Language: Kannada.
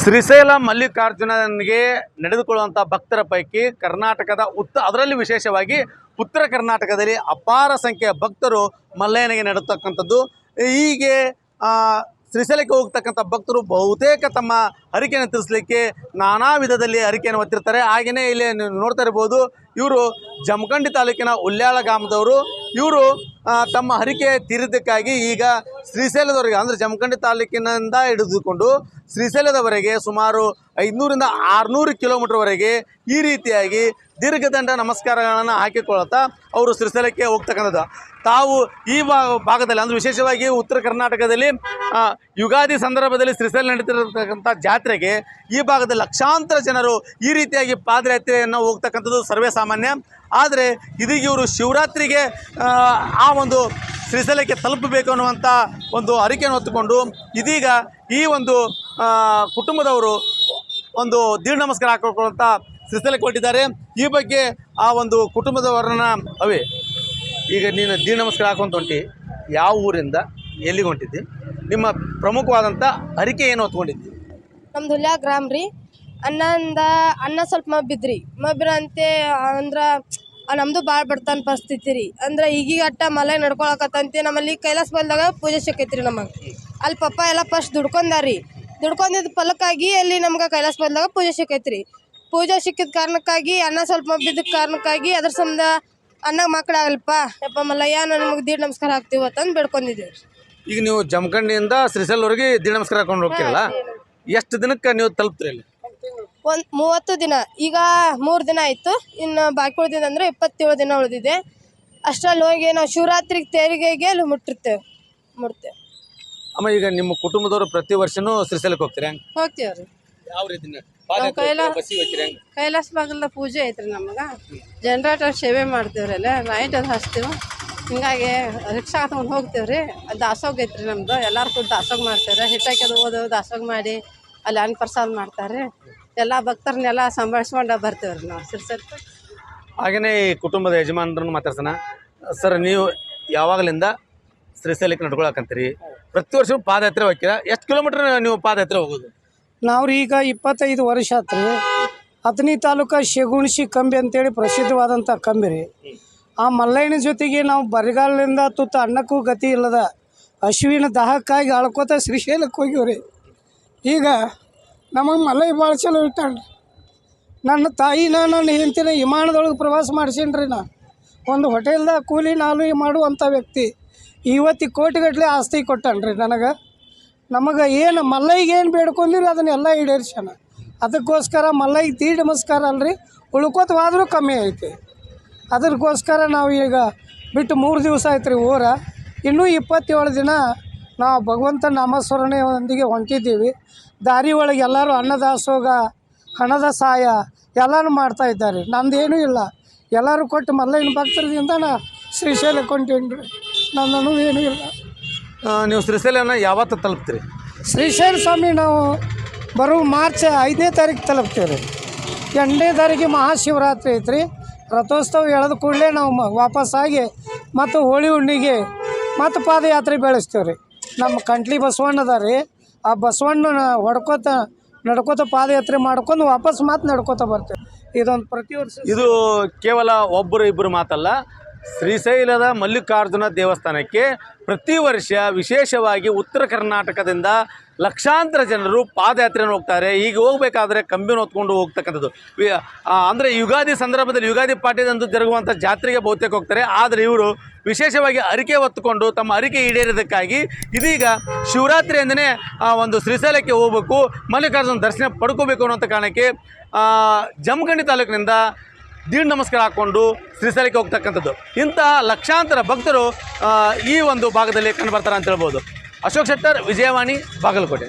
ಶ್ರೀಶೈಲ ಮಲ್ಲಿಕಾರ್ಜುನನಿಗೆ ನಡೆದುಕೊಳ್ಳುವಂಥ ಭಕ್ತರ ಪೈಕಿ ಕರ್ನಾಟಕದ ಉತ್ತ, ಅದರಲ್ಲಿ ವಿಶೇಷವಾಗಿ ಉತ್ತರ ಕರ್ನಾಟಕದಲ್ಲಿ ಅಪಾರ ಸಂಖ್ಯೆಯ ಭಕ್ತರು ಮಲ್ಲಯ್ಯನಿಗೆ ನಡೆತಕ್ಕಂಥದ್ದು. ಹೀಗೆ ಶ್ರೀಶೈಲಕ್ಕೆ ಹೋಗ್ತಕ್ಕಂಥ ಭಕ್ತರು ಬಹುತೇಕ ತಮ್ಮ ಹರಿಕೆಯನ್ನು ತಿಳಿಸ್ಲಿಕ್ಕೆ ನಾನಾ ವಿಧದಲ್ಲಿ ಹರಿಕೆಯನ್ನು ಹೊತ್ತಿರ್ತಾರೆ. ಹಾಗೆಯೇ ಇಲ್ಲಿ ನೋಡ್ತಾ ಇರ್ಬೋದು, ಇವರು ಜಮಖಂಡಿ ತಾಲೂಕಿನ ಉಲ್ಯಾಳ ಗ್ರಾಮದವರು ಇವರು ತಮ್ಮ ಹರಿಕೆ ತೀರಿದ್ದಕ್ಕಾಗಿ ಈಗ ಶ್ರೀಶೈಲದವರೆಗೆ ಅಂದರೆ ಜಮಖಂಡಿ ತಾಲೂಕಿನಿಂದ ಹಿಡಿದುಕೊಂಡು ಶ್ರೀಶೈಲದವರೆಗೆ ಸುಮಾರು ಐದುನೂರಿಂದ ಆರುನೂರು ಕಿಲೋಮೀಟರ್ವರೆಗೆ ಈ ರೀತಿಯಾಗಿ ದೀರ್ಘದಂಡ ನಮಸ್ಕಾರಗಳನ್ನು ಹಾಕಿಕೊಳ್ಳುತ್ತಾ ಅವರು ಶ್ರೀಶೈಲಕ್ಕೆ ಹೋಗ್ತಕ್ಕಂಥದ್ದು. ತಾವು ಈ ಭಾಗದಲ್ಲಿ ಅಂದರೆ ವಿಶೇಷವಾಗಿ ಉತ್ತರ ಕರ್ನಾಟಕದಲ್ಲಿ ಯುಗಾದಿ ಸಂದರ್ಭದಲ್ಲಿ ಶ್ರೀಶೈಲ ನಡೀತಿರತಕ್ಕಂಥ ಜಾತ್ರೆಗೆ ಈ ಭಾಗದ ಲಕ್ಷಾಂತರ ಜನರು ಈ ರೀತಿಯಾಗಿ ಪಾದಯಾತ್ರೆಯನ್ನು ಹೋಗ್ತಕ್ಕಂಥದ್ದು ಸರ್ವೇ ಸಾಮಾನ್ಯ. ಆದರೆ ಇದೀಗ ಇವರು ಶಿವರಾತ್ರಿಗೆ ಆ ಒಂದು ಶ್ರೀಶೈಲಕ್ಕೆ ತಲುಪಬೇಕು ಅನ್ನುವಂಥ ಒಂದು ಅರಿಕೆಯನ್ನು ಹೊತ್ತುಕೊಂಡು ಇದೀಗ ಈ ಒಂದು ಕುಟುಂಬದವರು ಒಂದು ದೀರ್ಘ ನಮಸ್ಕಾರ ಹಾಕಿಕೊಳ್ಳುವಂಥ ಶ್ರೀಶೈಲಕ್ಕೆ ಕೊಟ್ಟಿದ್ದಾರೆ ಈ ಬಗ್ಗೆ ಆ ಒಂದು ಕುಟುಂಬದವರನ್ನ, ಅವೇ, ಈಗ ನೀನು ದೀರ್ಘ ನಮಸ್ಕಾರ ಹಾಕೊಂತ ಹೊಂಟಿ. ಯಾವ ಊರಿಂದ, ಎಲ್ಲಿಗೆ ಹೊಂಟಿದ್ದಿ? ನಿಮ್ಮ ಪ್ರಮುಖವಾದಂಥ ಅರಿಕೆ ಏನು ಹೊತ್ಕೊಂಡಿದ್ದಿ? ನಮ್ದು ಹುಲ್ಯಾ ಗ್ರಾಮ ರೀ. ಅನ್ನಂದ ಅನ್ನ ಸ್ವಲ್ಪ ಮಬ್ಬಿದ್ರಿ ಮಬ್ಬಿರಂತೆ ಅಂದ್ರ ಆ ನಮ್ದು ಭಾಳ ಬಡತನ ಪರಿಸ್ಥಿತಿ ರೀ. ಅಂದ್ರೆ ಈಗೀಗ ಅಟ್ಟ ಮಲೆ ನಡ್ಕೊಳಕತ್ತಂತೆ ನಮ್ಮಲ್ಲಿ ಕೈಲಾಸ ಬಂದಾಗ ಪೂಜೆ ಸಿಕ್ಕೈತ್ರಿ ನಮಗೆ. ಅಲ್ಲಿ ಪಪ್ಪ ಎಲ್ಲ ಫಸ್ಟ್ ದುಡ್ಕೊಂಡಾರಿ ದುಡ್ಕೊಂಡಿದ್ದ ಫಲಕ್ಕಾಗಿ ಅಲ್ಲಿ ನಮ್ಗೆ ಕೈಲಾಸ ಬಂದಾಗ ಪೂಜೆ ಸಿಕ್ಕೈತ್ರಿ. ಪೂಜೆ ಸಿಕ್ಕಿದ ಕಾರಣಕ್ಕಾಗಿ ಅನ್ನ ಸ್ವಲ್ಪ ಬಿದ್ದ ಕಾರಣಕ್ಕಾಗಿ ಅದ್ರ ಸಂಬಂಧ ಅನ್ನಾಗ ಮಕ್ಕಳಾಗಲ್ಪ ಯಪ್ಪ ಮಲ್ಲಯ್ಯ ನಮಗೆ ದೀಡ್ ನಮಸ್ಕಾರ ಹಾಕ್ತೀವಿ ಅಂತಂದು ಬೇಡ್ಕೊಂಡಿದ್ದೀವಿ ಈಗ ನೀವು ಜಮಖಂಡಿಯಿಂದ ಶ್ರೀಶೈಲವರೆಗೆ ದೀಡ್ ನಮಸ್ಕಾರ ಹಾಕೊಂಡು ಹೋಗ್ತೀರಲ್ಲ? ಎಷ್ಟು ದಿನಕ್ಕೆ ನೀವು ತಲುಪ್ತೀರಿ ಅಲ್ಲಿ? ಒಂದು ಮೂವತ್ತು ದಿನ ಈಗ ಮೂರು ದಿನ ಆಯಿತು ಇನ್ನು ಬಾಕಿ ಉಳಿದಿದೆ ಅಂದರೆ ಇಪ್ಪತ್ತೇಳು ದಿನ ಉಳಿದಿದೆ. ಅಷ್ಟರಲ್ಲಿ ಹೋಗಿ ನಾವು ಶಿವರಾತ್ರಿಗೆ ತೆರಿಗೆಗೆ ಅಲ್ಲಿ ಮುಟ್ಟಿರ್ತೇವೆ ಮುಡ್ತೇವೆ ಅಮ್ಮ ಈಗ ನಿಮ್ಮ ಕುಟುಂಬದವರು ಪ್ರತಿ ವರ್ಷನೂ ಶ್ರೀಶೈಲಕ್ಕೆ ಹೋಗ್ತೀರಾ? ಹೋಗ್ತೇವೆ ಹೋಗ್ತೀವ್ರಿ ಯಾವ ರೀತಿ ಕೈಲ- ಹೆಂಗೆ ಕೈಲಾಸ ಬಾಗಲ್ದ ಪೂಜೆ ಐತ್ರಿ ನಮಗೆ. ಜನರೇಟರ್ ಸೇವೆ ಮಾಡ್ತೇವ್ರಿ ಅಲ್ಲೇ ನೈಟ್ ಅದು ಹಚ್ತೀವಿ. ಹಿಂಗಾಗಿ ರಿಕ್ಷಾ ತಗೊಂಡು ಹೋಗ್ತೀವ್ರಿ. ಅದು ದಾಸೋಗ ಐತ್ರಿ ನಮ್ದು. ಎಲ್ಲರೂ ಕೂಡ ದಾಸೋಗ ಮಾಡ್ತೇವ್ರಿ. ಹಿಟ್ಟಾಕಿ ಅದು ಓದೋ ದಾಸೋಗ ಮಾಡಿ. ಅಲ್ಲಿ ಅನ್ನ ಪ್ರಸಾದ ಮಾಡ್ತಾರೆ ಎಲ್ಲ ಭಕ್ತರನ್ನೆಲ್ಲ ಸಂಭಾಳಿಸ್ಕೊಂಡು ರೀ ನಾವು ಸರ್ ಹಾಗೆಯೇ ಈ ಕುಟುಂಬದ ಯಜಮಾನರನ್ನು ಮಾತಾಡ್ಸೋಣ. ಸರ್ ನೀವು ಯಾವಾಗಲಿಂದ ಶ್ರೀಶೈಲಕ್ಕೆ ನಡ್ಕೊಳಕಂತೀರಿ ಪ್ರತಿ ವರ್ಷ ಪಾದಯಾತ್ರೆ ಹೋಗ್ತೀರಾ? ಎಷ್ಟು ಕಿಲೋಮೀಟ್ರ್ ನೀವು ಪಾದಯಾತ್ರೆ ಹೋಗೋದು? ನಾವ್ರಿ ಈಗ ಇಪ್ಪತ್ತೈದು ವರ್ಷ ಆತ್ರಿ ಹತ್ತನೇ ತಾಲೂಕ ಶಗುಣಿಸಿ ಕಂಬಿ ಅಂತೇಳಿ ಪ್ರಸಿದ್ಧವಾದಂಥ ಕಂಬಿ ರೀ. ಆ ಮಲ್ಲಯ್ಯನ ಜೊತೆಗೆ ನಾವು ಬರಗಾಲದಿಂದ ತುತ್ತ ಅನ್ನಕ್ಕೂ ಗತಿ ಇಲ್ಲದ ಹಸುವಿನ ದಾಹಕ್ಕಾಗಿ ಅಳ್ಕೋತ ಶ್ರೀಶೈಲಕ್ಕೆ ಹೋಗಿವ್ರಿ. ಈಗ ನಮಗೆ ಮಲ್ಲೈ ಭಾಳ ಚಲೋ ಇಟ್ಟಾನ್ರಿ. ನನ್ನ ತಾಯಿನ ನನ್ನ ಹೆಂಡತಿನ ವಿಮಾನದೊಳಗೆ ಪ್ರವಾಸ ಮಾಡಿಸೀನ್ರಿ ನಾ. ಒಂದು ಹೋಟೆಲ್ದಾಗ ಕೂಲಿ ನಾಲು ಮಾಡುವಂಥ ವ್ಯಕ್ತಿ. ಇವತ್ತು ಕೋಟಿಗಟ್ಟಲೆ ಆಸ್ತಿ ಕೊಟ್ಟಾನ್ರಿ ನನಗೆ. ನಮಗೆ ಏನು ಮಲ್ಲೈಗೆ ಏನು ಬೇಡ್ಕೊಂಡಿರಿ ಅದನ್ನೆಲ್ಲ ಈಡೇರ್ಸ್ಯಾನ. ಅದಕ್ಕೋಸ್ಕರ ಮಲ್ಲೈಗೆ ತೀ ನಮಸ್ಕಾರ ಅಲ್ರಿ, ಉಳ್ಕೋತವಾದರೂ ಕಮ್ಮಿ ಐತಿ. ಅದಕ್ಕೋಸ್ಕರ ನಾವು ಈಗ ಬಿಟ್ಟು ಮೂರು ದಿವಸ ಆಯ್ತು ರೀ ಊರ. ಇನ್ನೂ ಇಪ್ಪತ್ತೇಳು ದಿನ ನಾವು ಭಗವಂತ ನಾಮಸ್ಮರಣೆಯೊಂದಿಗೆ ಹೊಂಟಿದ್ದೀವಿ. ದಾರಿ ಒಳಗೆ ಎಲ್ಲರೂ ಅನ್ನದಾಸೋಗ ಹಣದ ಸಹಾಯ ಎಲ್ಲನೂ ಮಾಡ್ತಾ ಇದ್ದಾರೆ. ನಂದೇನೂ ಇಲ್ಲ. ಎಲ್ಲರೂ ಕೊಟ್ಟು ಮಲ್ಲಯ್ಯನ ಭಕ್ತರಿಂದ ನಾ ಶ್ರೀಶೈಲ ಹೊಂಟೀನಿ ರೀ ನನ್ನೂ ಏನೂ ಇಲ್ಲ. ನೀವು ಶ್ರೀಶೈಲನ ಯಾವತ್ತು ತಲುಪ್ತೀರಿ? ಶ್ರೀಶೈಲ ಸ್ವಾಮಿ ನಾವು ಬರೋ ಮಾರ್ಚ್ ಐದನೇ ತಾರೀಕು ತಲುಪ್ತೀವಿ ರೀ ಎಂಟನೇ ತಾರೀಕು ಮಹಾಶಿವರಾತ್ರಿ ಐತ್ರಿ. ರಥೋತ್ಸವ ಎಳೆದ ಕೂಡಲೇ ನಾವು ಮ ವಾಪಸ್ಸಾಗಿ ಮತ್ತು ಹೋಳಿ ಹುಣ್ಣಿಗೆ ಮತ್ತು ಪಾದಯಾತ್ರೆ ಬೆಳೆಸ್ತೀವಿ ರೀ ನಮ್ಮ ಕಂಟ್ಲಿ ಬಸವಣ್ಣ ಅದ ರೀ. ಆ ಬಸವಣ್ಣನ ಹೊಡ್ಕೋತ, ನಡ್ಕೋತ ಪಾದಯಾತ್ರೆ ಮಾಡ್ಕೊಂಡು ವಾಪಸ್ ಮಾತು ನಡ್ಕೋತ ಬರ್ತೇವೆ. ಇದೊಂದು ಪ್ರತಿ ವರ್ಷ. ಇದು ಕೇವಲ ಒಬ್ಬರು ಇಬ್ಬರು ಮಾತಲ್ಲ ಶ್ರೀಶೈಲದ ಮಲ್ಲಿಕಾರ್ಜುನ ದೇವಸ್ಥಾನಕ್ಕೆ ಪ್ರತಿ ವರ್ಷ ವಿಶೇಷವಾಗಿ ಉತ್ತರ ಕರ್ನಾಟಕದಿಂದ ಲಕ್ಷಾಂತರ ಜನರು ಪಾದಯಾತ್ರೆಯನ್ನು ಹೋಗ್ತಾರೆ. ಈಗ ಹೋಗಬೇಕಾದ್ರೆ ಕಂಬಿನ ಹೊತ್ಕೊಂಡು ಹೋಗ್ತಕ್ಕಂಥದ್ದು. ಅಂದರೆ ಯುಗಾದಿ ಸಂದರ್ಭದಲ್ಲಿ ಯುಗಾದಿ ಪಾಠ್ಯದಂದು ಜರುಗುವಂಥ ಜಾತ್ರೆಗೆ ಬಹುತೇಕ ಹೋಗ್ತಾರೆ. ಆದರೆ ಇವರು ವಿಶೇಷವಾಗಿ ಅರಿಕೆ ಹೊತ್ತುಕೊಂಡು ತಮ್ಮ ಅರಿಕೆ ಈಡೇರೋದಕ್ಕಾಗಿ ಇದೀಗ ಶಿವರಾತ್ರಿ ಆ, ಒಂದು ಶ್ರೀಶೈಲಕ್ಕೆ ಹೋಗಬೇಕು ಮಲ್ಲಿಕಾರ್ಜುನ ದರ್ಶನ ಪಡ್ಕೋಬೇಕು ಅನ್ನೋಂಥ ಕಾರಣಕ್ಕೆ ಜಮಖಂಡಿ ತಾಲೂಕಿನಿಂದ ದೀರ್ಘ ನಮಸ್ಕಾರ ಹಾಕ್ಕೊಂಡು ಶ್ರೀಶೈಲಕ್ಕೆ ಹೋಗ್ತಕ್ಕಂಥದ್ದು. ಇಂತಹ ಲಕ್ಷಾಂತರ ಭಕ್ತರು ಈ ಒಂದು ಭಾಗದಲ್ಲಿ ಕಂಡು ಬರ್ತಾರೆ ಅಂತ ಹೇಳ್ಬೋದು. ಅಶೋಕ್ ಶೆಟ್ಟರ್, ವಿಜಯವಾಣಿ, ಬಾಗಲಕೋಟೆ.